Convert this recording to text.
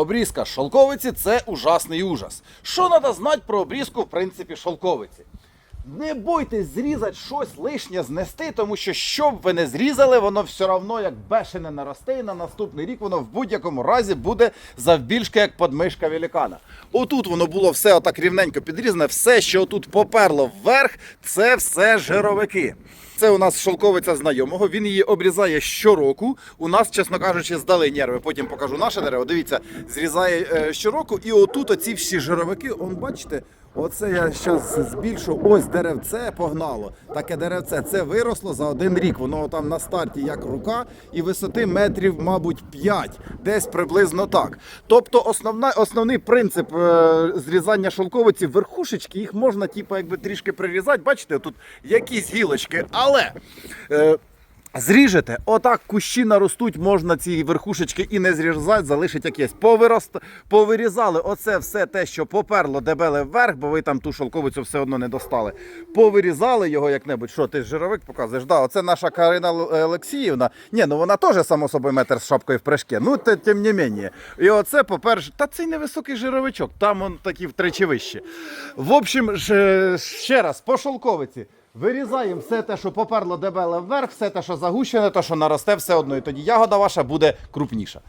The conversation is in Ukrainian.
Обрізка шовковиці це ужасний ужас. Що треба знати про обрізку, в принципі, шовковиці? Не бойтесь зрізати щось лишнє знести, тому що що б ви не зрізали, воно все одно як бешене наросте, і на наступний рік воно в будь-якому разі буде завбільшки як подмишка великана. Отут воно було все отак рівненько підрізане, все, що тут поперло вверх, це все жировики. Це у нас шовковиця знайомого. Він її обрізає щороку. У нас, чесно кажучи, здали нерви. Потім покажу наше дерево. Дивіться, зрізає е, щороку, і отут оці всі жировики, он бачите. Оце я зараз збільшу. Ось деревце погнало. Таке деревце. Це виросло за один рік. Воно там на старті як рука, і висоти метрів, мабуть, 5. Десь приблизно так. Тобто, основна, основний принцип е, зрізання шовковиці верхушечки, їх можна, типу, якби трішки прирізати. Бачите, тут якісь гілочки, але. Е, Зріжете, отак кущі наростуть, можна ці верхушечки і не зрізати, залишить якесь. Повирост, повирізали оце все те, що поперло дебеле вверх, бо ви там ту шовковицю все одно не достали. Повирізали його як-небудь. Що, ти жировик показуєш? Да, оце наша Карина Олексіївна. Ні, ну вона теж, само собою, метр з шапкою в прыжки. Ну, тим не менше. І оце, по-перше, та цей невисокий жировичок, там он такі втричі вищі. В общем, ще раз, по шовковиці. Вирізаємо все те, що поперло дебеле вверх, все те, що загущене, те, що наросте, все одно. І тоді ягода ваша буде крупніша.